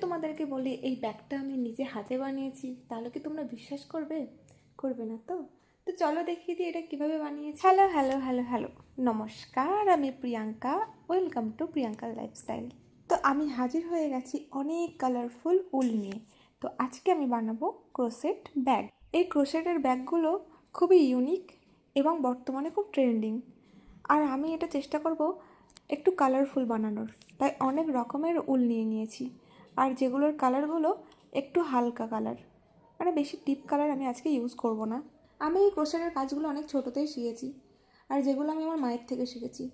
তোমাদেরকে বলি, এই ব্যাগটা আমি নিজে হাতে বানিয়েছি, তাহলে কি তোমরা বিশ্বাস করবে? করবে না তো? তো চলো দেখিয়ে দিই এটা কীভাবে বানিয়েছি। Hello hello hello hello. নমস্কার, আমি প্রিয়াঙ্কা। ওয়েলকাম টু প্রিয়াঙ্কার লাইফস্টাইল তো আমি হাজির হয়ে গেছি অনেক কালারফুল উল নিয়ে। তো আজকে আমি বানাবো ক্রোসেট ব্যাগ এই ক্রোসেটের ব্যাগগুলো খুবই ইউনিক এবং বর্তমানে খুব ট্রেন্ডিং আর আমি এটা চেষ্টা করব একটু কালারফুল বানানোর। তাই অনেক রকমের উল নিয়ে নিয়েছি। আর যেগুলোর কালারগুলো একটু হালকা কালার মানে বেশি ডিপ কালার আমি আজকে ইউজ করব না। আমি এই ক্রোশেটের কাজগুলো অনেক ছোটোতেই শিখেছি আর যেগুলো আমি আমার মায়ের থেকে শিখেছি।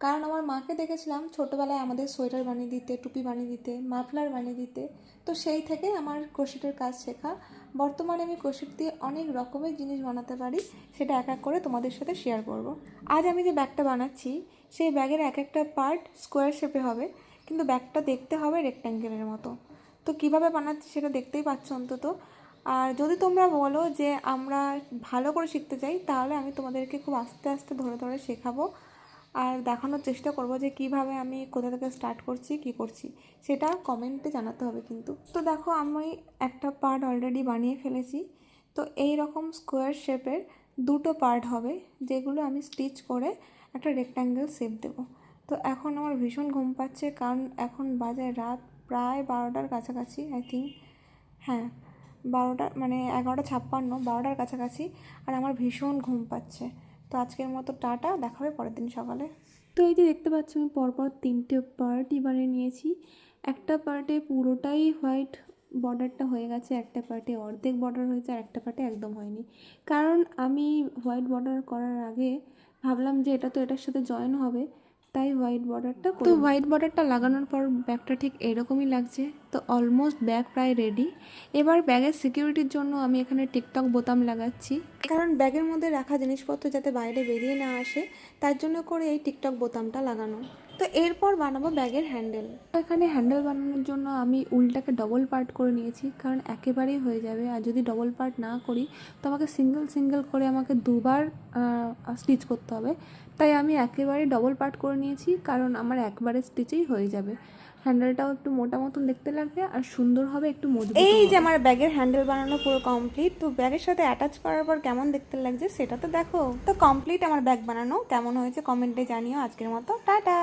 কারণ আমার মাকে দেখেছিলাম ছোটোবেলায় আমাদের সোয়েটার বানিয়ে দিতে, টুপি বানিয়ে দিতে, মাফলার বানিয়ে দিতে। তো সেই থেকে আমার ক্রোশেটের কাজ শেখা। বর্তমানে আমি ক্রোশেট দিয়ে অনেক রকমের জিনিস বানাতে পারি, সেটা এক এক করে তোমাদের সাথে শেয়ার করব। আজ আমি যে ব্যাগটা বানাচ্ছি, সেই ব্যাগের এক একটা পার্ট স্কোয়ার শেপে হবে। কিন্তু ব্যাগটা দেখতে হবে রেক্ট্যাঙ্গেলের মতো। তো কীভাবে বানাচ্ছি সেটা দেখতেই পাচ্ছ অন্তত। আর যদি তোমরা বলো যে আমরা ভালো করে শিখতে চাই, তাহলে আমি তোমাদেরকে খুব আস্তে আস্তে ধরে ধরে শেখাবো। আর দেখানোর চেষ্টা করব যে কীভাবে আমি কোথা থেকে স্টার্ট করছি, কি করছি, সেটা কমেন্টে জানাতে হবে কিন্তু। তো দেখো, আমি একটা পার্ট অলরেডি বানিয়ে ফেলেছি। তো এই রকম স্কোয়ার শেপের দুটো পার্ট হবে, যেগুলো আমি স্টিচ করে একটা রেক্ট্যাঙ্গেল শেপ দেবো। তো এখন আমার ভীষণ ঘুম পাচ্ছে, কারণ এখন বাজে রাত প্রায় বারোটার কাছাকাছি আই থিঙ্ক হ্যাঁ বারোটা মানে এগারোটা ছাপ্পান্ন, বারোটার কাছাকাছি, আর আমার ভীষণ ঘুম পাচ্ছে। তো আজকের মতো টাটা, দেখা হবে পরের দিন সকালে। তো এই যে দেখতে পাচ্ছ, আমি পরপর তিনটে পার্টই বানিয়ে নিয়েছি। একটা পার্টে পুরোটাই হোয়াইট বর্ডারটা হয়ে গেছে, একটা পার্টে অর্ধেক বর্ডার হয়েছে, আর একটা পার্টে একদম হয়নি। কারণ আমি হোয়াইট বর্ডার করার আগে ভাবলাম যে এটা তো এটার সাথে জয়েন হবে তাই হোয়াইট বর্ডারটা তো হোয়াইট বর্ডারটা লাগানোর পর ব্যাগটা ঠিক এরকমই লাগছে। তো অলমোস্ট ব্যাগ প্রায় রেডি এবার ব্যাগের সিকিউরিটির জন্য আমি এখানে টিকটক বোতাম লাগাচ্ছি। কারণ ব্যাগের মধ্যে রাখা জিনিসপত্র যাতে বাইরে বেরিয়ে না আসে, তার জন্য করে এই টিকটক বোতামটা লাগানো। তো এরপর বানাবো ব্যাগের হ্যান্ডেল এখানে হ্যান্ডেল বানানোর জন্য আমি উলটাকে ডবল পার্ট করে নিয়েছি, কারণ একেবারেই হয়ে যাবে। আর যদি ডবল পার্ট না করি, তো আমাকে সিঙ্গেল সিঙ্গেল করে আমাকে দুবার স্টিচ করতে হবে। তাই আমি একেবারে ডবল পার্ট করে নিয়েছি, কারণ আমার একবারে স্টিচেই হয়ে যাবে। হ্যান্ডেলটাও একটু মোটা মতন দেখতে লাগবে আর সুন্দর হবে একটু মজবুত এই যে আমার ব্যাগের হ্যান্ডেল বানানো পুরো কমপ্লিট তো ব্যাগের সাথে অ্যাটাচ করার পর কেমন দেখতে লাগছে সেটা তো দেখো। তো কমপ্লিট আমার ব্যাগ বানানো কেমন হয়েছে কমেন্টে জানিও। আজকের মতো টাটা!